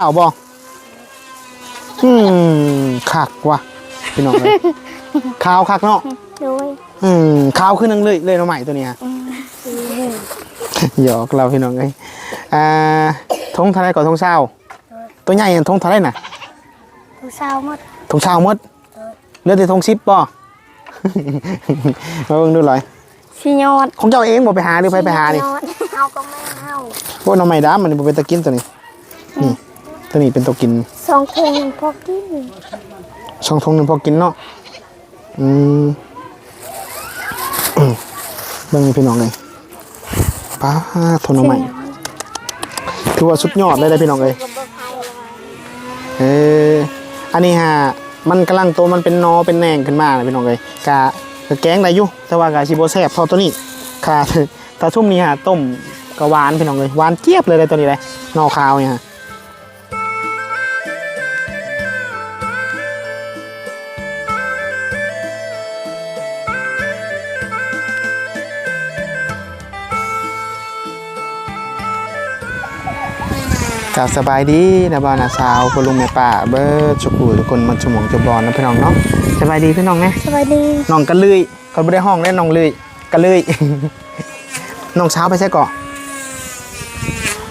อ้าวบ่อืมคักว่ะพี่น้องเลยขาวคักเนาะโดยอืมขาวขึ้นนึงเลยเลยเนาะใหม่ตัวเนี้ยอืมหยอกเราพี่น้องเอ้ยอ่าทงเท่าไรก่อนทงเช้า ตัวใหญ่อันทงเท่าไรน่ะผู้สาวหมดทงเช้าหมดเหลือแต่ทงซิปป่มาเบิ่งดูหน่อยชิยอดของเจ้าเองบ่ไปหาหรือไปไปหาดิชิยอดเอาก็ไม่เอาโอ้น้องใหม่ด้ามันบ่เป็นตะกินตัวนี้นี่ ตัวนี้เป็นตัวกินสองคนพอกินช่องทงหนึงพอกินเนาะอืมอืมเบิ่งนี่พี่น้องเลยป้าทนน้องใหม่ถือว่าสุดยอดเลยได้อพี่น้องเลยเอออันนี้ฮะมันกำลังโตมันเป็นนอเป็นแหนงขึ้นมาเลยพี่น้องเลยกะกะแกงได้อยู่แต่ว่ากะชิโบแซบเท่าตัวนี้ค่ะถ้าทุ่มนี้ฮะต้มกะหวานพี่น้องเลยหวานเจี๊ยบเลยเลยตัวนี้เลยนอขาวเนี่ยฮะ กับสบายดีนะบ้านนาสาวคุณลุงแม่ป้าเบิร์ดชุกุทุกคนมันฉมองจบบอลนะพี่น้องเนาะสบายดีพี่น้องนะสวัสดีน้องกันเลยเขาไม่ได้ห้องได้น้องเลยกันเลยน้องเช้าวไปใช่ก่อ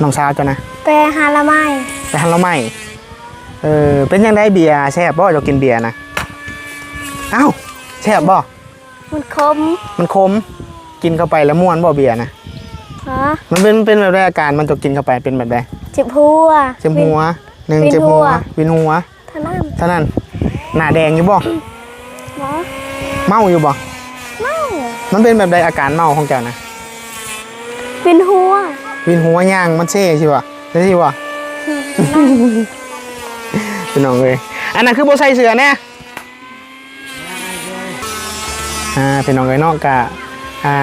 น้องเช้าวจ้ะนะแปรฮาละไม้ไปหันเราใหม่เออเป็นยังไงเบียร์แซ่บบ่จะกินเบียร์นะอ้าวแซ่บบ่มันคมมันคมกินเข้าไปแล้วม่วนบ่เบียร์นะฮะมันเป็นเป็นแบบไรอาการมันจะกินเข้าไปเป็นแบบไรเจ็บหัว เจ็บหัวหนึ่งวินเจ็บหัวหัววินหัวท่านั่นเท่านั้นหน้าแดงอยู่บ่เหรอเมาอยู่บ่เมามันเป็นแบบใดอาการเมาของเจ้านะเป็นหัววินหัวย่างมันเซ่ใช่ปะใช่ปะพี่น้องเลยอันนั้นคือโบใส่เสือเนี่ยอ่าพี่น้องเลยเนอกกะอ่า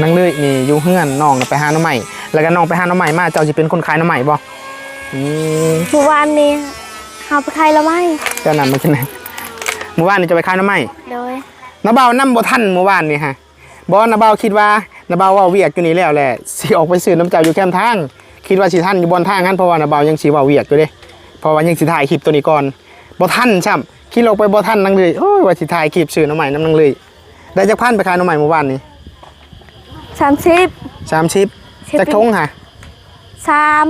นั่งเลยนี่อยู่เฮือนน้องน่ะไปหาหน้ำใหม่แล้วก็น้องไปหาหน้ำใหม่มาเจ้าจะเป็นคนขายหน้ำใหม่บ่ อืมเมื่อวานนี้เอาไปใครละไม้เจ้านั่นมากินไหนเมื่อวานนี่จะไปขายหน้ำใหม่โดยน้าเบานั่บ่ทันเมื่อวานนี่ฮะบอน้าเบาคิดว่าน้าเบาเว่าเวียกอยู่นี่แล้วแหละสิออกไปซื้อน้ำเจ้าอยู่แคมทาง คิดว่าสิทันอยู่บนทางนั้นเพราะว่าน้าเบายังสิเว่าเวียกอยู่เด้เพราะว่ายังสิถ่ายคลิปตัวนี้ก่อนบ่ทันช่ำคิดลงไปบ่ทันนังเลยโอ้ยว่าสิถ่ายคลิปซื้อน้ำใหม่น้ำนังเลย ได้จักพันไปขายน้ำใหม่เมื่อวานนี้สามสิบสามชิปสิบจักทงค่ะสาม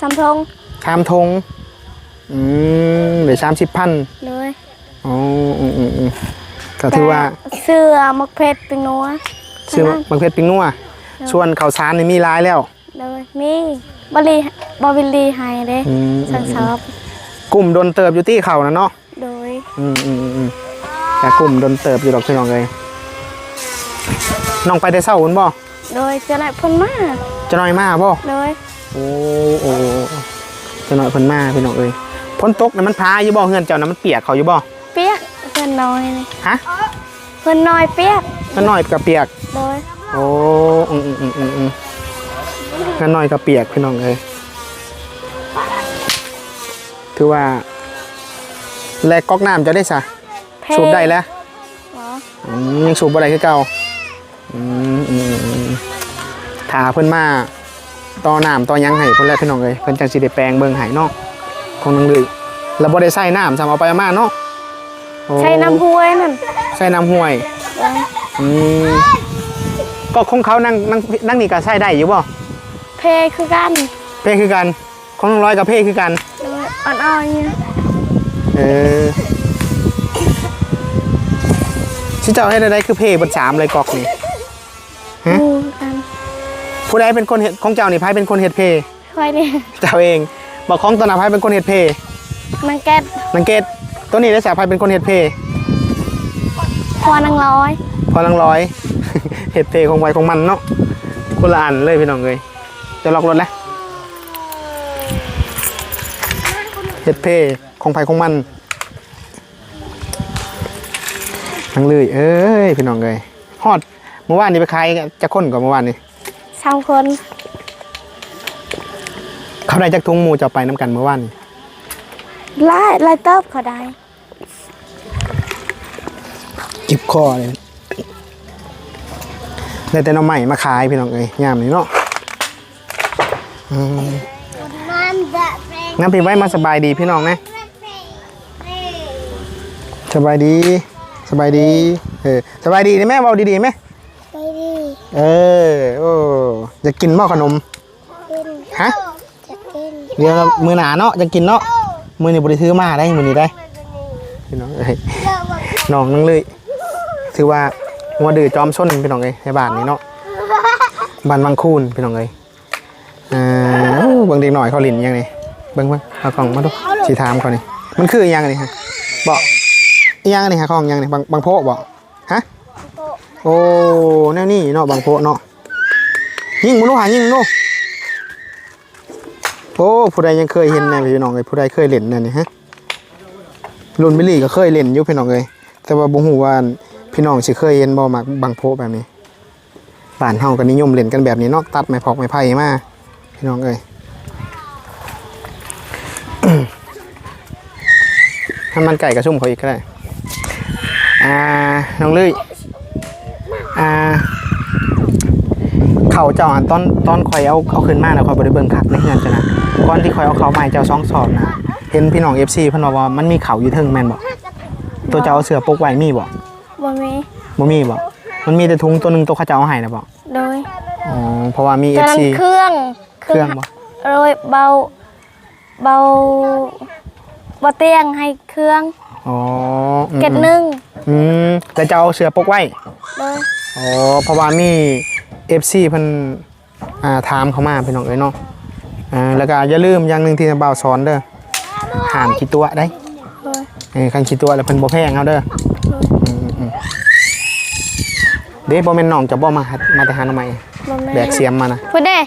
สามทง สามทงอืมเดี๋ยวสามสิบพันเลยอ๋ออืมอืมอืมก็ถือว่าแต่เสื้อมักเพชรเป็นนัวซื้อบางเพชรปิงนัวส่วนข้าวสารนี่มีร้ายแล้วเลยมีบริบริลีไฮเด้อืมสังสอบกลุ่มโดนเติบอยู่ที่เขานะเนาะ โดยอืมอืมอืมอืมแต่กลุ่มโดนเติบอยู่ดอกพี่น้องเลยน้องไปแต่เศร้าคุณบ่โดยจะไหนเพ่นมาจะน้อยมาบ่โดยโอ้โอ้ จะน้อยเพิ่นมาพี่น้องเอ้ยพ้นตกน่ะมันพาอยู่บ่เฮือนเจ้าน่ะมันเปียกเขาอยู่บ่เปียกเพื่อนน้อยเลยฮะเพื่อนน้อยเปียกมันน้อยกับเปียกโดยโอ้อืมอืมอืมอืมอืมงั้นน้อยกับเปียกพี่น้องเอ้ยถือว่า แลกก๊อกน้ำจะได้ซะเพสูบได้แล้วเหรออืมยังสูบอะไรคือเก่าอืมอืมอืมถาเพิ่นมา ต่อน้ำต่อหยังให้เพิ่นแล้วพี่น้องเอ้ยเพิ่นจังสิได้แปลงเบิ่งให้เนาะของนึงเลยแล้วบ่ได้ใส่น้ำซ้ำเอาไปเอามาเนาะโอ้ใช้น้ำห้วยนั่นใส่น้ำห้วยโดยอืมก็ของเขานั่งนั่งนั่งนี่ก็ใส่ได้อยู่บ่เพคือกันเพ่คือกันของน้องร้อยกับเพ่คือกันโดยอ่อนๆเนี่ยเออที่เจ้าให้ได้คือเพ่บนสามเลยกอกนี่ฮะดูกัน ผู้ใดเป็นคนเฮ็ดของเจ้านี่ไพ่เป็นคนเฮ็ดเพ่ค่อยดิเจ้าเองบอกของตนาไพ่เป็นคนเฮ็ดเพ่นังแก๊สนังเกตตัวนี้ได้สาไพ่เป็นคนเฮ็ดเพ่พอนังร้อยพอลังร้อยเฮ็ดเพ่ของไวของมันเนาะคนละอันเลยพี่น้องเลยจะล็อกรถแล้วเฮ็ดเพ่ของไผ่ของมันทั้งเลยเอ้ยพี่น้องเลยฮอดเมื่อวานนี้ไปขายจะค้นกว่าเมื่อวานนี้ สามคนเขาได้จากทุงหมูจะเอาไปน้ำกันเมื่อวานนี้ไล่ไล่เติบเขาได้จิบคอเลยได้แต่หน้องใหม่มาขายพี่น้องเอ้ยยามนี้เนาะอืมมันจะเป็นงั้นพี่ไว้มาสบายดีพี่น้องนะสบายดี สบายดีเออสบายดีนี่แม่เบาดีๆไหม ไปดิเออโอ้จะกินหม้อขนม กินฮะ จะกินเดี๋ยวมือหนาเนาะจะกินเนาะมือนี่บริซื้อมาได้มือนี้ได้พี่น้องเอ้ยน้องนั่งเลยถือว่าหัวดื้อจอมส้นพี่น้องเอ้ยในบ้านนี้เนาะบ้านบางคูนพี่น้องเอ้ยอ่าอู้เบิ่งเด็กหน่อยเขาหลินยังไงเบิ่งเบิ่งเอากล่องมาดูสีถามเขานี่มันคืออหยังนี่ฮะบอกอหยังนี่ฮะของอหยังนี่บางบางโพะบอกฮะ โอ้แนวนี้เนาะบางโพเนาะยิงมึงลูกหายิงลูกโอ้ผู้ใดยังเคยเห็นแน่พี่น้องเอ้ยผู้ใดเคยเล่นแน่นี่ฮะรุ่นบิลลี่ก็เคยเล่นอยู่พี่น้องเอ้ยแต่ว่าบ่ฮู้ว่าพี่น้องสิเคยเห็นบ่มักบางโพแบบนี้บ้านเฮาก็นิยมเล่นกันแบบนี้เนาะตัดไม้พอกไม้ไผ่มาพี่น้องเอ้ยถ้ามันไก่กระชุ่มเขาอีกก็ได้อ่าน้องลุย อ่าเขาเจ้าอันตอนตอนคอยเอาเอาขึ้นมาแล้วคอยบริเบิงคักในเฮือนจ้ะนะก่อนที่คอยเอาเขามาให้เจ้าซองสอบนะเห็นพี่น้องเอฟซีเพิ่นบอกว่ามันมีเขาอยู่เทึงแม่นบ่ตัวเจ้าเอาเสือปกไว้มีบ่บ่มีบ่มีบ่มันมีแต่ถุงตัวหนึงตัวเขาเจ้าเอาให้นะบ่โดยอ๋อเพราะว่ามีตอนนั้น FC เครื่องเครื่องบ่โรยเบาเบาบ่เตียงให้เครื่องอ๋ออืมเก็ดหนึ่งอืมแต่จะเอาเสือปกไว้โดย อ๋อเพราะว่ามี FC เพิ่นอ่าถามเขามาพี่น้องเอ้ยเนาะอ่าแล้วก็อย่าลืมอย่างหนึงที่บ่าวสอนเด้อห้ามขี้ตัวได้โดยเออคันขี้ตัวแล้วเพิ่นบ่แพงเอาเด้ออืมอืมเด้บ่แม่นน้องจะบ่มาหัดมาแต่หาหน่อไม้บ่แม่นแบกเสียมมานะพูดเด้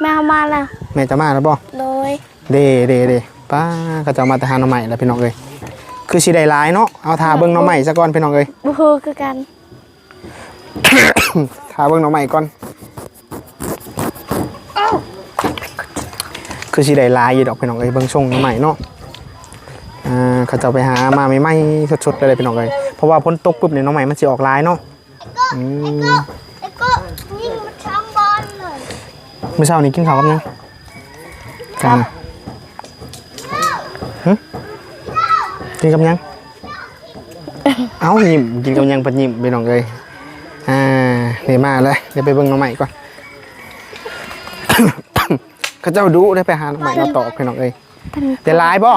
แม่เอามาแล้วแม่จะมาแล้วบ่ โดยเด้เด้เด้ป้าก็จะเอามาแต่หาหน่อไม้แล้วพี่น้องเอ้ยคือสิได้หลายเนาะเอาทาเบิ่งหน่อไม้ซะก่อนพี่น้องเอ้ยบ่ฮู้คือกัน ทาเบิ่งหน่อไม้ก่อนคือสิได้ลายอยู่ดอกพี่น้องเอ้ยเบิ่งส่งหน่อไม้เนาะอ่าเขาจะเอาไปหามาใหม่ๆสดๆเลยพี่น้องเอ้ยเพราะว่าพ้นตกปุ๊บเนี่ยหน่อไม้มันสิออกลายเนาะอืมแล้วก็ยิงมาทำบอลเลยมื้อเช้านี้กินข้าวกับยังกันกินกับยัง เอ้ายิ้มกินกับยังปัดยิ้มพี่น้องเอ้ย อ่าเดี๋ยวมาเลยเดี๋ยวไปเบิ่งหน่อไม้ก่อน เขาเจ้าดูได้ไปหาหน่อไม้มาตอกพี่น้องเอ้ยแต่หลายบ่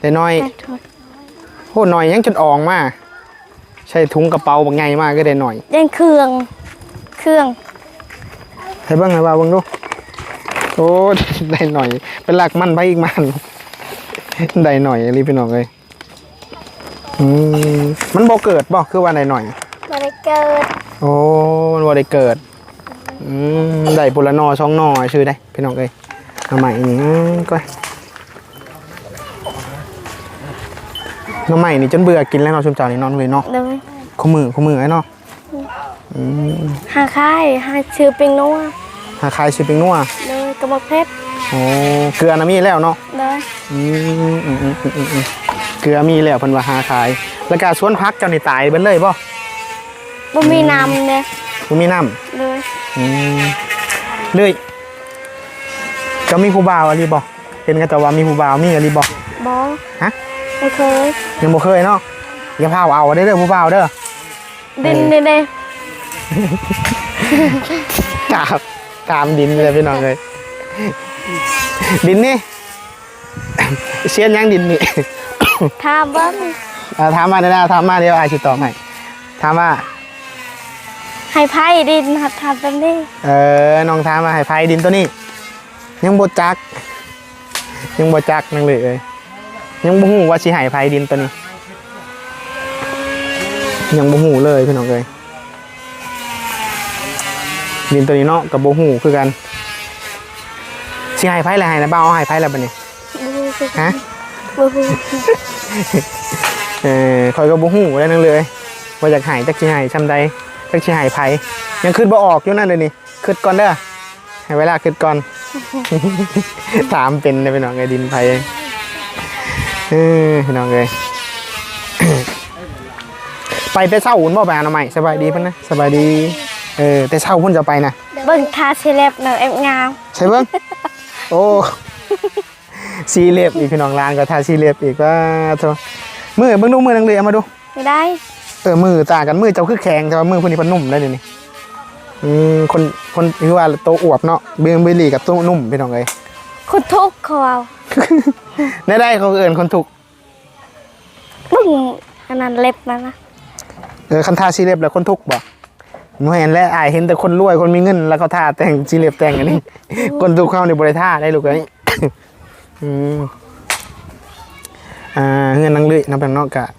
แต่น้อยแต่ถอดโหหน่อยยังจนอองมาใช้ถุงกระเป๋าบางไงมากก็ได้หน่อยยังเครื่องเครื่องให้เบ้างให้ว่าเบ้างดูโอ้ได้หน่อย เป็นหลักมันไปอีกมันได้หน่อยรีบไปหน่อยเลยอืมมันบ่เกิดบ่คือว่าได้หน่อยบ่ได้ เกิดโอ้มันบ่ได้เกิดอืมได้ปุระนอช่องนอชื่อได้พี่น้องเอ้ยเอาใหม่นี่อืมก็น้องใหม่นี่จนเบื่อกินแล้วเนาะชุมเจ้านี่นอนเลยเนาะโดยขมือขมือไอ้เนาะอืมหาค่ายหาชื่อปิงนัวหาคายชิปิงนัวเลยกระบอกเพชรโอ้เกลือน่ะมีแล้วเนาะเลยอืมอืมอืมอืมอืมอืมเกลือมีแล้วเพิ่นว่าหาขายแล้วก็สวนพักเจ้านี่ตายเบิดเลยบ่ บ่มีน้ำเนี่ยบ่มีน้ำเลยอืมเลยเจ้ามีผู้บ่าวอะไรบ่เห็นกันแต่ว่ามีผู้บ่าวมีอะไรบ่บอฮะ ไม่เคยยังบ่เคยเนาะอย่าพาเอาเด้อเด้อผู้บ่าวเด้อ ดินดินเด้กราบตามดินเลยพี่น้องเลย ดินนี่ เชียนยังดินนี่ ทาเบิ้งอ่าถามมาเดี๋ยวนะถามมาเดี๋ยวอายสิตอบให้ถามว่า ให้ไพ่ดินหัดทำแบบนี้ เออ น้องถามมาให้ไฟดินตัวนี้ ยังบ่จัก ยังบ่จักนั่งเลยเอ้ยยังบ่ฮู้ว่าสิให้ไฟดินตัวนี้ ยังบ่ฮู้เลยพี่น้องเอ้ยดินตัวนี้เนาะกับบ่ฮู้คือกันสิให้ไผแล้วให้นะบ่าวเอาให้ไผแล้วบัดนี้บูฮูคือฮะบูฮูเออคอยก็บ่ฮู้แล้วนั่งเลยว่าอยากให้จักสิให้ซำใด จักสิให้ไผยังคิดบ่ออกอยู่นั่นเลยนี่คิดก่อนเด้อให้เวลาคิดก่อน ถามเป็นเลยพี่น้องไงดินไผเออพี่น้องเลยไปแต่เช้าอุ่นบ่ไปหาหน่อไม้สบายดีเพิ่นนะสบายดีเออแต่เช้าเพิ่นจะไปนะเบิ้งทาเซเลบหน่อยเอ็มงามใช่เบิ่งโอ้ซีเล็บอีกพี่น้องร้านก็ทาซีเล็บอีกว่าโธ่มือเบิ่งดูมือนังเลยเอามาดูไม่ได้เออมือต่างกันมือเจ้าคือแข็งแต่ว่ามือคนนี้เพันนุ่มได้เลยนี่อืมคนคนคือว่าโตอวบเนาะเบียงเบลลี่กับโตนุ่มพี่น้องเลยคุณทุกข์เขาเอาได้ได้เขาเอินคนถูกบึ้งอันนั้นเล็บนะนะเออคันทาซีเล็บแล้วคนทุกข์บ่หนูเห็นแล้วอายเห็นแต่คนรวยคนมีเงิน แล้วเขาทาแต่งซีเล็บแต่งอันนี้ คนทุกข์เข้าในบริท่าได้ลูกเอ้ยอืมอ่าเงินนังเลยนับเป็นนอกกะฝ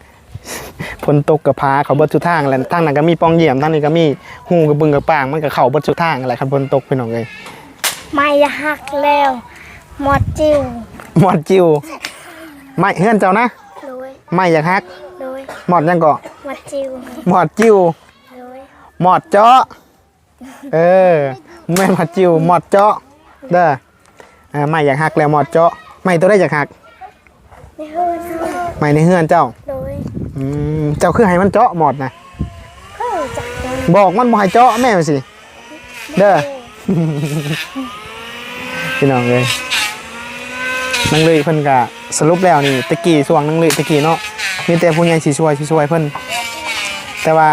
นตกกับพาเขาเบิดสุดทางแหล้วทางนั้นก็มีปองเยี่ยมทางนี้ก็มีหูกับบึงกับปางมันก็เข้าเบิดสุดทางอะไรคันฝนตกพี่น้องเลยไม่หักแล้วหมดจิ้วหมอดจิวไม่เฮือนเจ้านะโดยไม่อยากฮักโดยหมอดยังเกาะหมดจิ้วหมอดจิวโดยหมอดเจาะเออไม่หมอดจิวหมอดเจาะเด้ออ่าไม่อยากฮักแล้วหมอดเจาะไม่ตัวได้อยากฮักไม่เฮือนเฮาไม่ในเฮือนเจ้าโดย อืมเจ้าคือให้มันเจาะหมอดนะเพิ่งจักกันบอกมันบ่ให้เจาะแม่มันสิ เด้อ พี่น้องเลยนังเลยเพิ่นกะสรุปแล้วนี่ตะกี้ช่วงนังเลยตะกี้เนาะมีแต่ผู้ใหญ่สิช่วยสิช่วยเพิ่นแต่ว่า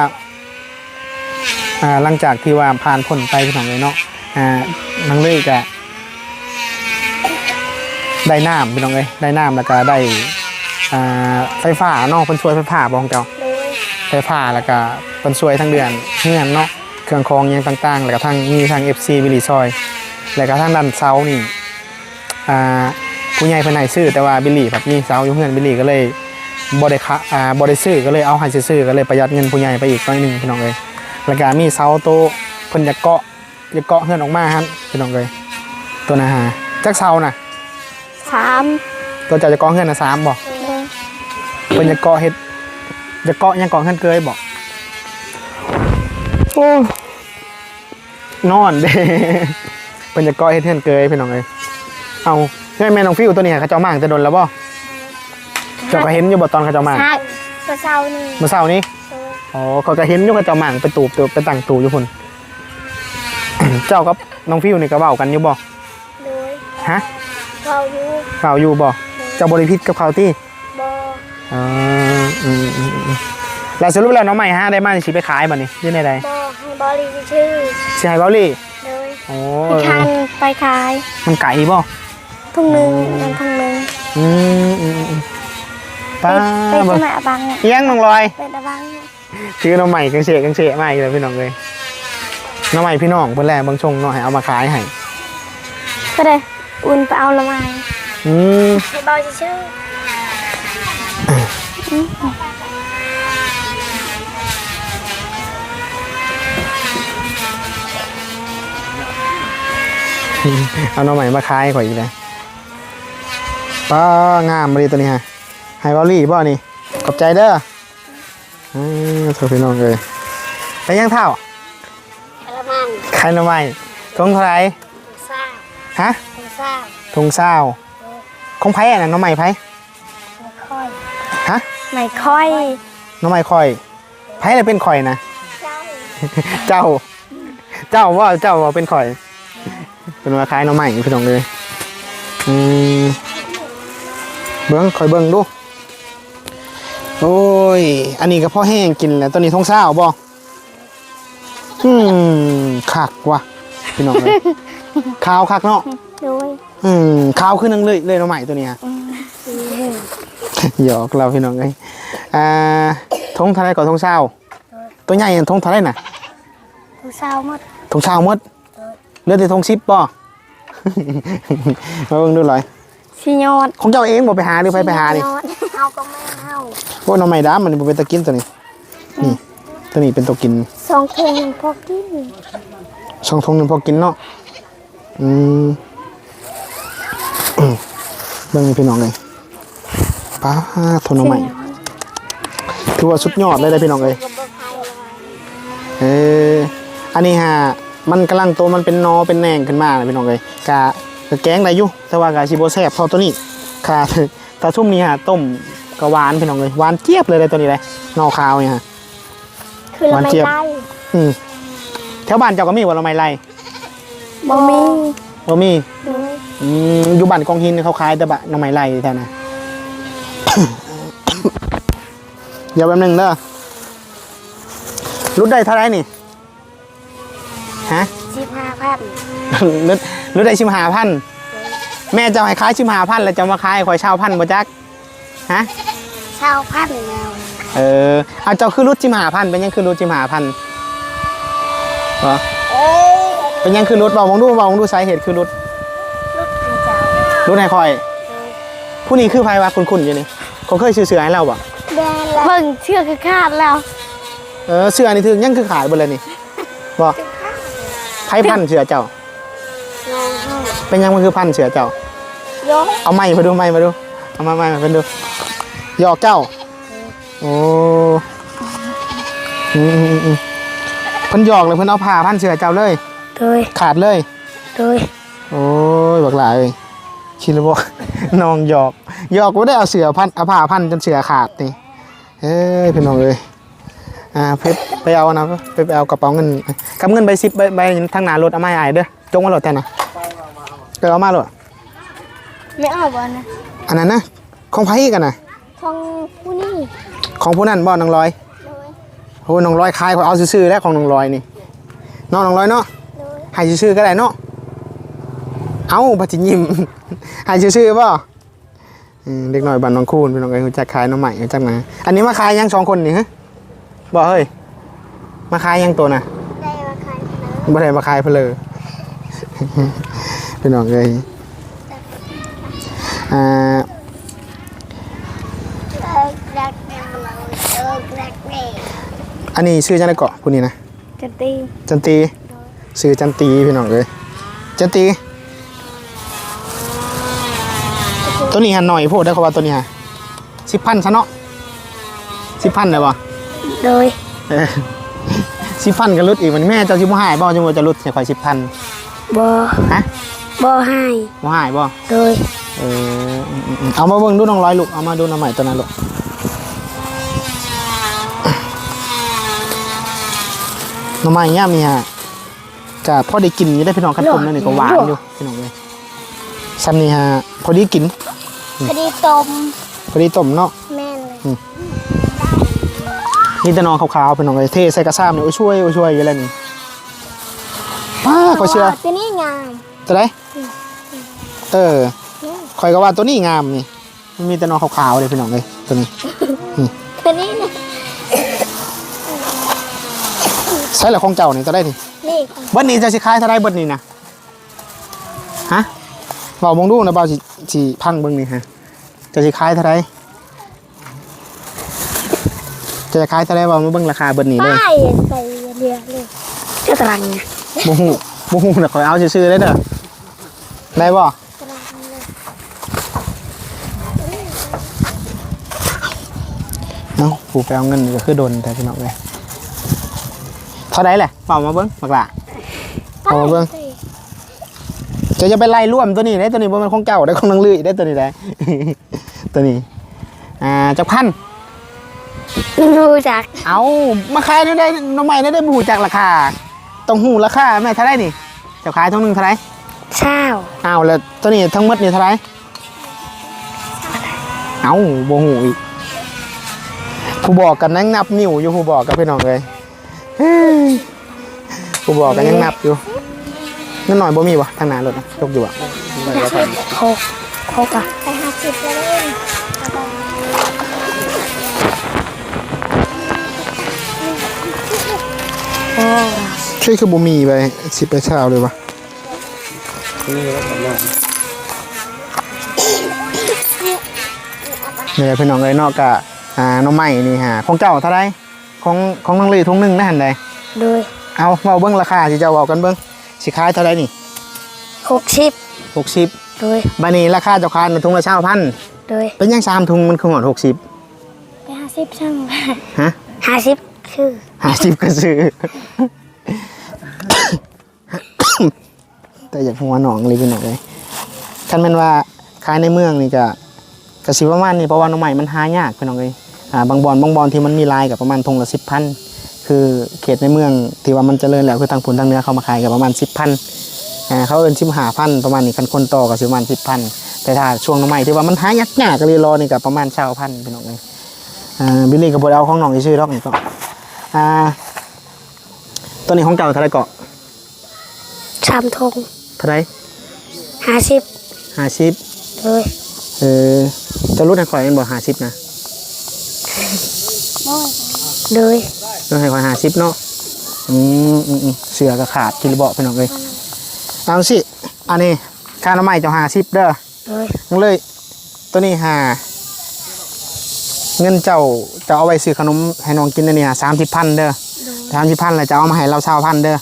อ่าหลังจากที่ว่าผ่านพ้นไปพี่น้องเลยเนาะอ่านังเลยกะได้น้ำพี่น้องเลยได้น้ำแล้วก็ได้ อ่าไฟฟ้าเนาะเพิ่นช่วยไฟฟ้าบ่ของเจ้าโดยไฟฟ้าแล้วก็เป็นสวยทั้งเดือนเงื่อนเนาะเครื่องคองอิหยังต่างๆ แล้วก็ทางมีทาง FC วิลลี่ซอย แล้วก็ทางด้านเสานี่อ่าผู้ใหญ่ภายในซื้อแต่ว่าบิลลี่แบบมีเสาอยู่เงื่อนบิลลี่ก็เลยบ่ได้คะอ่าบ่ได้ซื้อก็เลยเอาให้ซื้อๆก็เลยประหยัดเงินผู้ใหญ่ไปอีกหน้อยหนึงพี่น้องเลยแล้วก็มีเสาโตะเพิ่นจะเกาะจะเกาะเฮือนออกมาฮั่นพี่น้องเลยตัวนะฮะจักเสาน่ะสามตัวเจะจะเกาะเฮือนน่ะสามบ่ โดย เพิ่นจะเกาะเฮ็ดจะเกาะหยังเกาะเฮือนเกยบ่โอ้นอนเด้เพิ่นจะเกาะเฮ็ดเฮือนเกยพี่น้องเอ้ยเอาแม่แม่น้องฟิวตัวนี้เขาเจ้ามาตั้งแต่โดนแล้วบ่เจ้าก็เห็นอยู่บ่ตอนเขาเจ้ามาหักกระเช้านี่เมื่อเช้านี้โดยอ๋อเขาก็เห็นอยู่เขาเจ้ามาไปตูบตูบไปตั้งตูอยู่พุ่นเจ้ากับน้องฟิวนี่ก็เว้ากันอยู่บ่โดยฮะเราอยู่เว้าอยู่บ่เจ้าบ่ได้ผิดกับเขาติบออ๋อ อืมอืมอืมแล้วสรุปแล้วน้องใหม่ฮะได้มาสิไปขายบัดนี้อยู่ในใดบอให้บริชื่อสิให้เว้าลี่โดยโอ้พี่คันไปขายมันไก่บ่ทุ่งหนึ่งนั่นทุ่งหนึ่งอืมอืมอืมไปป้าไปสบ่มัครบังเนี่ยเอียงน้องลอย เป็นตะบังชื่อน้องใหม่กังเฉะกังเฉะมาอีกแล้วพี่น้องเลยน้องใหม่พี่น้องเพิ่นแลบางชงเนาะให้เอามาขายให้ก็ได้อุ่นไปเอาละไม้อืมให้บริชื่อ เอาน้องใหม่มาขายข่อยอีกแล้วป้างามมาดีตัวนี้ฮะให้เว้าลี่บ่นี่ขอบใจเด้ออืมโทษพี่น้องเลยไปยังเท่าละมังขายหน้องใหม่ทงเท่าไหร่ซ่าฮะซ่าทงเศร้าของไผ่อะนะน้องใหม่ไผ่ไม่ค่อยฮะไม่ค่อยน้องใหม่คอยไผ่เลยเป็นคอยนะเจ้า เจ้า เจ้าว่าเจ้าว่าเป็นข่อย เป็นมาคล้ายน้องใหม่พี่น้องเลยอืมเบิ้งข่อยเบิ้งดู โอ้ย อันนี้ก็พ่อแห้งกินแล้วตัวนี้ท้องเศร้าบ่อืมคักว่ะพี่น้องเลยขาวคักเนาะด้วยอืมขาวขึ้นนั่งเลยเลยน้องใหม่ตัวเนี้ยหยอกเราพี่น้องเลยอ่าทงเทะเลก่อนทงเศร้าตัวใหญ่ทงเทะเลน่ะผู้สาวหมดทงเช้าหมด เลือดแต่ทงชิปป่ะมาเบิ่งดูหน่อยชิยอดของเจ้าเองบ่ไปหาหรือไปไปหานี่ชิยอดเอาก็ไม่เอาพวกน้องไม่ดามันนี่บ่เป็นตะกินตัวนี้ นี่ ตัวนี้เป็นตัวกินสองคนพอกินช่องทงหนึงพอกินเนาะอืมเบิ่งพี่น้องเลยป้าทนเอาใหม่ถือว่าสุดยอดเลยได้อพี่น้องเลยเอออันนี้ฮะ มันกำลังโตมันเป็นนอเป็นแหนงขึ้นมาเลยพี่น้องเลยกะกะแกงได้อยู่แต่ว่ากะชิโบแซ่บเท่าตัวนี้ค่ะตาชุ่มนี้ฮะต้มกะหวานพี่น้องเลยหวานเจี๊ยบเลยเลยตัวนี้เลยนอขาวเนี่ยฮะคือเราหวานไม่เจี๊ยบไล่อืมแถวบ้านเจ้าก็มีวัละไมไล่บ่มีบ่มีด้วยอืมอยู่บ้านกองหินเขาขายแต่บะหน้ำไม้ไล่แถวนั้นเดี๋ยวแป๊บหนึงเด้อรุดได้เท่าไหรนี่ ฮะสิบห้าพันรุดรุดได้ชิมหาพันแม่จะให้ขายชิมหาพันแล้วจะมาขายคอยเช่าพันบ่จักฮะเช่าพันแล้วเออเอาเจ้าคือรุดชิมหาพันเป็นยังคือรุดชิมหาพันเหรอเอ้ยเป็นยังคือรุดบอกมองดูบอกมองดูสาเหตุคือรุดลูกคุณเจ้ารุดให้คอย ผู้นี้คือไพวะคุณคุณอยู่นี่เขาเคยซื้อเสือให้เราบ่แดนแล้วเพิ่งเชื่อคือขาดแล้ว เออเสือนี่ถึงยังคือขายเบดเลยนี่บ่ ไพพันเสือเจ้า น้องห้องเป็นยังมันคือพันเสือเจ้า ยกเอาไม้มาดูไม้มาดู เอามาไม้มาเป็นดูหยอกเจ้า โอ้อืมอืมอืมเพิ่นหยอกเลยเพิ่นเอาผ้าพันเสือเจ้าเลย โดยขาดเลย โดยโอ้ยบักหลายเลยคิดเลยบอก น้องหยอกหยอกว่าได้เอาเสือพันเอาผ้าพันจนเสือขาดนี่เอ้ยพี่น้องเอ้ย อ่าเพชรไปเอานะไปไปเอากระเป๋าเงินกับเงินใบสิบใบใบทางหน้ารถเอามาให้อายเด้อจงมาโหลดแต่นะเดี๋ยวเอามาโหลดไม่เอาบอลนะอันนั้นนะของไผกันนะของผู้นี่ของผู้นั้นบ่น้องลอยโดยโอ้น้องลอยขายขอยเอาซื่อๆแล้วของน้องลอยนี่เน้องน้องลอยเนาะโดยให้ซื่อๆก็ได้เนาะเอาปัจจิยิ้มให้ซื่อๆป่ะเด็กหน่อยบ้านน้องคูนพี่น้องเอ้ยรู้จักขายน้องใหม่รู้จักนะอันนี้มาขายยังสองคนนี่ฮะ บ่เฮ้ย มาขายยังตัวน่ะได้มาขายเนื้อบ่ได้มาขายเพนเลยพี่น้องเอ้ยอ่าเออแรกแม่มาเราเออแรกแม่อันนี้ชื่อจันไดเกาะคุณนี่นะจะตีจันตีชื่อจันตีพี่น้องเอ้ยจันตีตัวนี้หันหน่อยพูดได้เขาว่าตัวนี้ฮะสิบพันซะเนาะสิบพันเลยบ่ โดยเออสิบพันกันรุดอีกมันแม่เจ้าสิบ่หายบ่จังว่าจะรุดใส่ข่อยสิบพันบอฮะบอให้บ่หายบ่โดยเอออืมอืมอืมเอามาเบิ่งดูน้องร้อยลูกเอามาดูน้องใหม่ตัวนั้นลูกน้องใหม่ย่ามนี่ฮะกะพอได้กินอยู่ได้พี่น้องคันผมนั่นนี่ก็หวานอยู่พี่น้องเลยซ้ำนี่ฮะพอดีกินคดีต้มพอดีต้มเนาะแม่นเลย นี่แต่น้องขาวๆพี่น้องเลยเทใส่กระซ้ำนี่โอ้ยช่วยโอ้ยช่วยอยู่แล้วนี่ป้าก็เชื่อตัวนี้งามตัวไหนเออคอยก็ว่าตัวนี้งามนี่มันมีแต่นอนขาวๆเลยพี่น้องเลยตัวนี้ตัวนี้นะใช้หลักของเจ้านี่ตัวได้นี่นี่ของเบิดนี้จะสิขายเท่าไรเบิดนี้นะฮะเบามองดูนะเบาสิสิพังเบิ่งนี่ฮะจะสิขายเท่าไร จะขายเท่าไรเบามาเบิ่งราคาเบิดนี้เลยป้ายใส่เรียเลยเจ้าตรังไงโมหูโมหูนะคอยเอาซื่อๆได้เด้อได้บ่ตรังเลยเนาะผูไปเอาเงินก็คือโดนแต่พี่น้องเลยเท่าไรแหละเบามาเบิ่งบักละเอามาเบิ่งจะจะไปไล่ร่วมตัวนี้ได้ตัวนี้บ่แมันของเก่าได้ของนางลือได้ตัวนี้ได้ ตัวนี้ อ่าจักพัน รู้จักเอามาขายได้ได้น้องใหม่ได้ได้บูจากราคาต้องหูราคาแม่เท่าไรนี่จะขายทั้งหนึ่งเท่าไรเช้าเอาแล้วตัวนี้ทั้งหมดนี่เท่าไรเอาโบหูอีกผู้บอกกันนั่งนับนิ้วอยู่ผู้บอกกับพี่น้องเลยเฮ้ยผู้บอกกันยังนับอยู่นั่นหน่อยบ่มีวะทางหน้ารถนะยกอยู่วะโคกโคกอะไปหาสิบเลย โอ้ช่วยคือบ่มีไปสิไปเช้าเลยวะเนี่ยพี่น้องเลยเนอกกะอ่าน้องใหม่นี่ฮะของเจ้าเท่าไรของของน้องลีทงหนึ่งนะหันใดโดยเอาเบาเบิ้งราคาสิเจ้าเบากันเบิ้งสิขายเท่าไรนี่หกสิบหกสิบโดยบานี้ราคาเจ้าคายทุงละเช้าพันโดยเป็นยังสามทุงมันคือหมดหกสิบไปหาสิบช่างฮะหาสิบ คือหาสิบก็ซื้อ แต่อยากหัวหนองเลยพี่น้องเลยคันแม่นว่าขายในเมืองนี่ก็กสิประมาณนี้เพราะว่าน้องใหม่มันหายากพี่น้องเลยอ่าบางบอนบางบอนที่มันมีลายกับประมาณทงละสิบพันคือเขตในเมืองที่ว่ามันเจริญแล้วคือทางผุนทางเหนือเขามาขายกับประมาณสิบพันอ่าเขาเอินชิมหาพันประมาณนี้คันคนต่อก็สิประมาณ10,000แต่ถ้าช่วงหน้ำใหม่ที่ว่ามันหายากๆก็เลยรอนี่ก็ประมาณ20,000พี่น้องเอ้ยอ่าบิลลี่ก็บ่ได้เอาของน้องซื่อๆดอกนี่ก็ อ่า ตัวนี้ของเจ้าเท่าไหร่เกาะสามทงเท่าไหร่ห้าสิบ50เลยเออจะรู้ให้ข่อยแม่นบ่50นะเลยรู้ให้ข่อย50เนาะอืมอืมอืมเสือก็ขาดกินบ่พี่น้องเอ้ยเอาสิอันนี้ค่าน้ำใหม่เจ้า50เด้อเลยมึงเลยตัวนี้หา เงินเจ้าจะเอาไว้ซื้อขนมให้น้องกินอันนี่หาสามสิบพันเด้อสามสิบพันแล้วจะเอามาให้เราเช่าพันเด้อ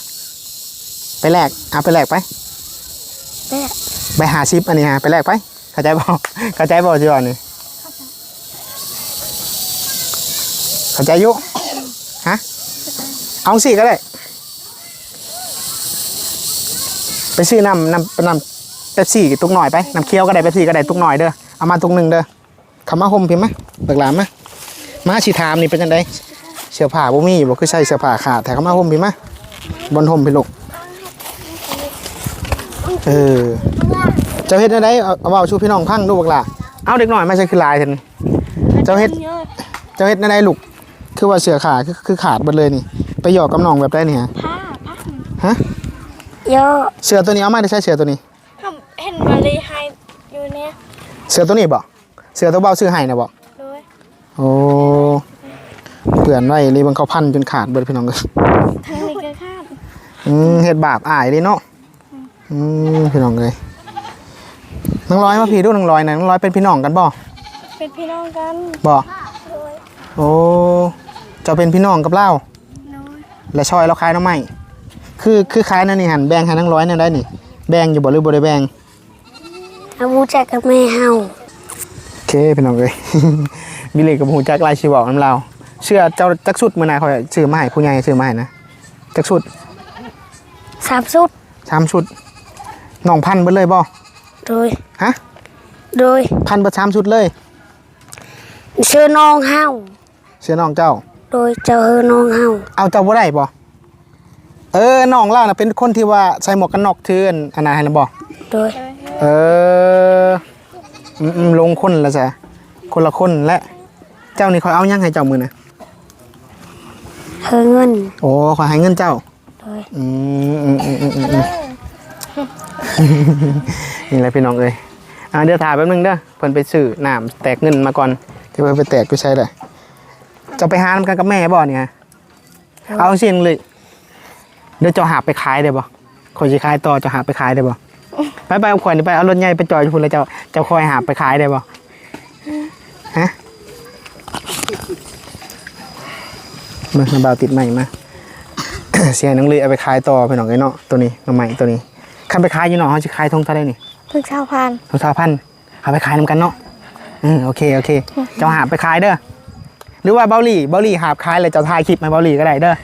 ไปแลกเอาไปแลกไปแม่ไปหาซิปอันนี้ฮะไปแลกไปเข้าใจบ่เข้าใจบ่จีบอนี่เข้าใจอยุฮะเอาสิก็ได้ไปซื้อน้ำน้ำน้ำเป๊ปซี่ตุกหน่อยไปน้ำเคี้ยวก็ได้เป๊ปซี่ก็ได้ตุกหน่อยเด้อเอามาตุกหนึ่งเด้อ คำมาห่มพิมพ์ไหมเบิกหลานไหมมาชีถามนี่เป็นจังไดเสื้อผ้าบ่มีบ่คือใส่เสื้อผ้าขาดแต่คำมาห่มพิมพ์ไหมบนห่มพิลูกเออเจ้าเฮ็ดได้เอาเอาเว้าชูพี่น้องพังดูเบิกหล่ะเอาเด็กหน่อยไม่ใช่คือลายเถอะเจ้าเฮ็ดเจ้าเฮ็ดได้ลูกคือว่าเสื้อขาดคือคือขาดหมดเลยนี่ ไปหยอกกับน้องแบบได้นี่ฮะผ้าผ้าฮะเยอะเสื้อตัวนี้เอามาได้ใช้เสื้อตัวนี้เห็นมาเลยให้อยู่เนี่ยเสือตัวนี้บ่ เสือตัวเบาซื้อให้นะบ่เลยโอ้เปื่อนไว้รีบังเขาพันจนขาดเบิดพี่น้องเลยทางนี้ก็คาดอืมเฮ็ดบาปอายเลยเนาะอืมพี่น้องเลยน้องร้อยมาพี่ดูน้องร้อยนะน้องร้อยเป็นพี่น้องกันบ่เป็นพี่น้องกันบ่เลยโอ้เจะเป็นพี่น้องกับเล่าน้อยและชอยเราขายน้ำใหม่คือคือขายนั่นนี่หันแบ่งให้น้องร้อยนั่นได้นี่แบ่งอยู่บ่หรือบ่ได้แบ่ง อาบูจักกับแม่เฮาโอ เคพี่น้องเลยบิลลี่กับหูจักลายชีบอกน้ำเราเชื่อเจ้าจักสุดมื้อหนาเขาซื้อมาให้ผู้ใหญ่ซื้อมาให้นะจักสุดสามสุดสามชุดน้องพันเบิดเลยบ่โดยฮะโดยพันเบิดสามชุดเลยชื่อน้องเฮาเสื้อน้องเจ้า โดยเจอน้องเฮาเอาเจ้าบ่ได้บ่เออน้องเล่าน่ะเป็นคนที่ว่าใส่หมวกกันน็อกเทือนอันนั้นให้นะบ่โดยเออ อืมอืมลงคนละจ้ะคนละคนและ เจ้านี่คอยเอายังให้เจ้ามือนะเฮอเงินโอ้ขอยให้เงินเจ้าโดยอืมอืมอืมอืมอืมอืมนี่แหละพี่น้องเอ้ยอ่าเดี๋ยวถ่ายแป๊บนึงเด้อเพิ่นไปซื้อน้ำแตกเงินมาก่อนที่เพิ่นไปแตกไปใช้ได้จะไปหาน้ำกันกับแม่บ่เนี่ยเอาสิเลย เดี๋ยวเจะหาไปขายได้บ่คอยสิขายต่อเจะหาไปขายได้บ่ ไปไปเอาขวดนี่ไปเอารถใหญ่ไปจอดอยู่พุ่นแล้วเจ้าเจ้าคอยหาไปขายได้บ่ฮะมาน้ำเบาติดใหม่มาเสียหนังเลยเอาไปขายต่อไปหน่อยเนาะตัวนี้น้ำใหม่ตัวนี้คันไปขายอยู่เนาะเขาจะขายทงเท่าไหรนี่เพิ่งเช่าพันทงเท่าพันเอาไปขายนำกันเนาะอืมโอเคโอเค เจ้าหาไปขายเด้อหรือว่าเบาหลี่เบาหลี่หาบขายเลยเจ้าถ่ายคลิปมาเบาหลี่ก็ได้เด้อ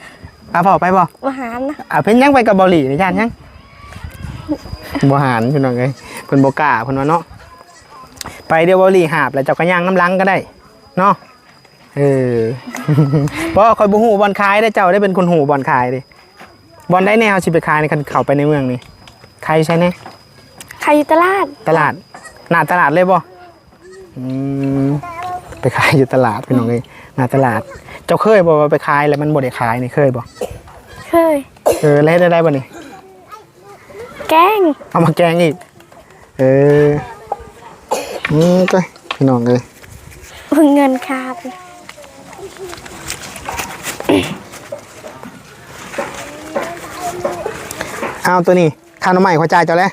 เอาพอไปบ่อาหารนะอะเพิ่นยังไปกับเบาหลีนี่ย่านยัง บ่หานพี่น้องเอ้ยเพิ่นบ่กล้าเพิ่นว่าเนาะไปเดี๋ยวเบาหลีหาบแล้วเจ้าก็ย่างน้ำลังก็ได้เนาะเออเพราะคอยบ่ฮู้บ่อนขายได้อเจ้าได้เป็นคนฮู้บ่อนขายเดิบ่อนได้แนวสิไปขายในคันเข้าไปในเมืองนี่ใครใช่แน่ใครอยู่ตลาดตลาดหน้าตลาดเลยบ่อืมไปขายอยู่ตลาดพี่น้องเอ้ยหน้าตลาด เจ้าเคยบ่ว่าไปขายแล้วมันบ่ได้ขายนี่เคยบ่เคยเออแล้วเฮ็ดได้ได้บ่นี่ แกงเอามาแกงอีก เอออืมก็พี่น้องเลยเพิ่งเงินขาดเอาตัวนี้ค่าน้ำใหม่เขาจ่ายเจ้าแล้ว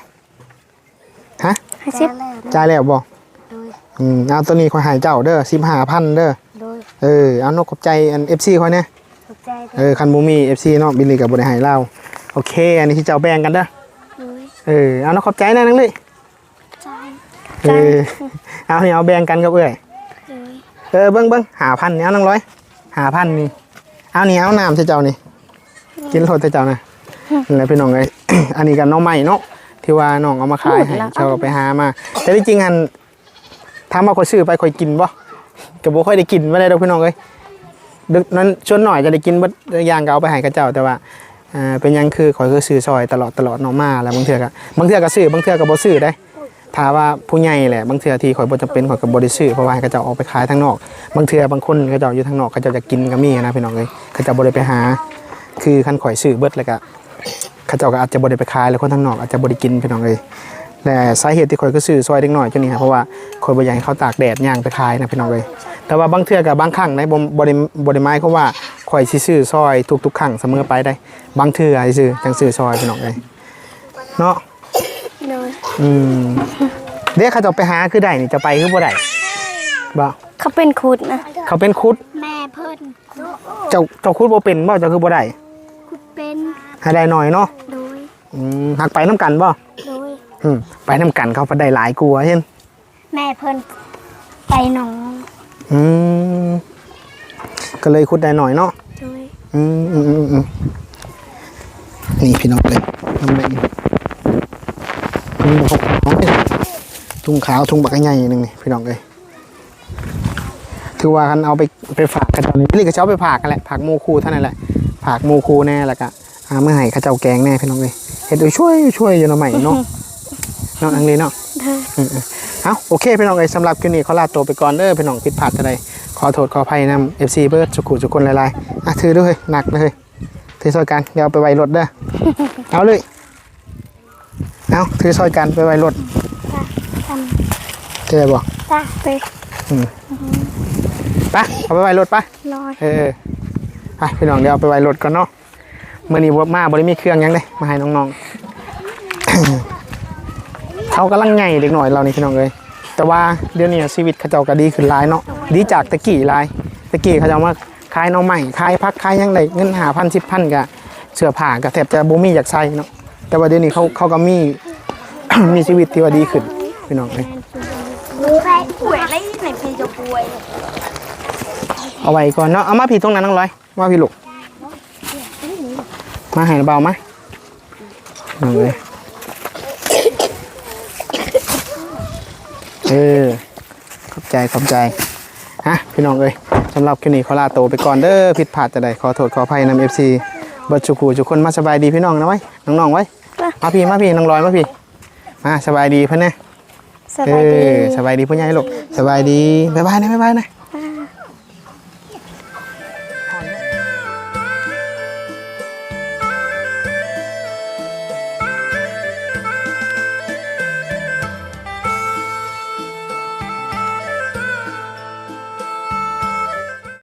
ฮะห้าสิบจ่ายแล้วบอกโดยอืมเอาตัวนี้คอยใหายเจ้าเด้อสิบห้าพันเด้อโดยเออเอานกขอบใจอันเอฟซีคอยเนี่ยตกใจเออคันบูมีเอฟซีเนาะบิลลี่กับบริหายเล่าโอเค อันนี้ที่เจ้าแบ่งกันเด้อโดย เออเอานกขอบใจนะนังเลยใจเออเอาเนี่ยเอาแบ่งกันกับเอ้ยโดยเออเบิ้งเบิ้งหาพันเนี่ยเอานังร้อยหาพันนี่เอานี่เอาน้ำใส่เจ้านี่กินโทษใส่เจ้านะนี่แหละพี่น้องเลยอันนี้กันน้องใหม่เนาะที่ว่าน้องเอามาขายให้เจ้าไปหามา แต่ที่จริงอันถามว่าคนซื้อไปคอยกินบ่ก็บ่ค่อยได้กินไม่ได้ดอกพี่น้องเลยดึกนั้นชวนหน่อยจะได้กินเบัดอย่างก็เอาไปให้กับเจ้าแต่ว่า อ่าเป็นยังคือข่อยคือซื้อซอยตลอดตลอดเนาะมาแล้วบางเทื่อก็บางเทื่อก็ซื้อบางเทื่อก็บ่ซื้อได้ถ้าว่าผู้ใหญ่แหละบางเทื่อที่ข่อยบ่จำเป็นข่อยก็บ่ได้ซื้อเพราะว่าเขาเจ้าออกไปขายทางนอก บางเทื่อบางคนเขาเจ้าอยู่ทางนอกเขาเจ้าจะกินก็มีนะพี่น้องเอ้ยเขาเจ้าบ่ได้ไปหา คือคันข่อยซื้อเบิดแล้วก็เขาเจ้าก็อาจจะบ่ได้ไปขายแล้วคนทางนอกอาจจะบ่ได้กินพี่น้องเอ้ยแต่สาเหตุที่ข่อยก็ซื้อซอยเด็กน้อยจังนี้ครับเพราะว่าข่อยบ่อยากให้เขาตากแดดย่างไปขายนะพี่น้องเอ้ยแต่ว่าบางเทื่อกับบางครั้งในบ่บ่ได้บ่ได้หมายเขาว่า ข่อยสิซื้อซอยทุกๆครั้งเสมอไปได้ บางเทื่อสิซื้อจังซื้อซอยพี่น้องเอ้ยเนาะโดยอืมเดี๋ยวเขาเจะไปหาคือได้นี่จะไปคือบ่ได้บ่เขาเป็นคุดนะ เขาเป็นคุดแม่เพิ่นเจ้าเจ้าคุดบ่เป็นบ่เจ้าคือบ่ได้คุดเป็นให้ได้หน่อยเนาะโดยอืมหักไปน้ำกันบ่โดยอืมไปน้ำกันเขาไปได้หลายกลัวาเช่นแม่เพิ่นไปหนองอืม ก็เลยคุดได้หน่อยเนาะโดยอืมอืมอืมอืมนี่พี่น้องเลยทำไมถุงหกน้อยถุงขาวถุงบักใหญ่หนึ่งนี่พี่น้องเลยถือว่ากันเอาไปไปฝากกันตอนนี้นี่ก็จะเอาไปฝากกันแหละฝากโมคูเท่านั้นแหละฝากโมคูแน่แล้วก็อ่าเมื่อไหร่เขาเจ้าแกงแน่พี่น้องเลยเห็ดโดยช่วยช่วยอยู่เนาะใหม่เนาะเนาะอังนี้เนาะโดยอืมๆเอาโอเคพี่น้องเอ้ยสำหรับคลิปนี้เขาลาตัวไปก่อนเด้อพี่น้องผิดพลาดอะไร ขอโทษขออภัยนำ FC เบิร์ดสุขุสุคนหลายๆอะถือด้วยหนักเลยถือซอยกันเดี๋ยวเอาไปไว้รถเด้อเอาเลยเอาถือซอยกันไปไว้รถทเจอบ่ำตาไปไปเอาไปไว้รถไปลอยเออไปพี่น้องเดี๋ยวเอาไปไว้รถก่อนเนาะมื่อนี้บ่มาบ่ได้มีเครื่องหยังเลยมาให้น้องๆเขากำลังไงเด็กหน่อยเรานี่พี่น้องเลย แต่ว่าเดี๋ยวนี้ชีวิตเขาเจ้าก็ดีขึ้นหลายเนาะดีจากตะกี้หลายตะกี้เขาเจ้ามาขายหน้องใหม่ขายพักขายหยังไงเงินหาพันสิบพันกะเสื้อผ้าก็แทบจะบ่มีอยากใส่เนาะแต่ว่าเดี๋ยวนี้เขาเขาก็มี มีชีวิตที่ว่าดีขึ้นพี่น้องเลยใครป่วยอะไรไหนเพจะป่วยเอาไว้ก่อนเนาะเอามาพี่ตรงนั้นนั่งร้อยมาพี่ลูกมาให้เบามานั่งเลย เออขอบใจขอบใจฮะพี่น้องเอ้ยสำหรับคลิปนี้ขอลาโตวไปก่อนเด้อผิดพลาดจะได้ขอโทษขออภัยนำเอฟซีบัดจุกูจุกคนมาสบายดีพี่น้องนะไว้ยน้องๆไว้มาพี่มาพี่น้องลอยมาพี่มาสบายดีเพื่อนนะสเอบายดีอสบายดีพ่อใหญ่ลูกสบายดีบ๊ายบายนะบ๊ายบายนะ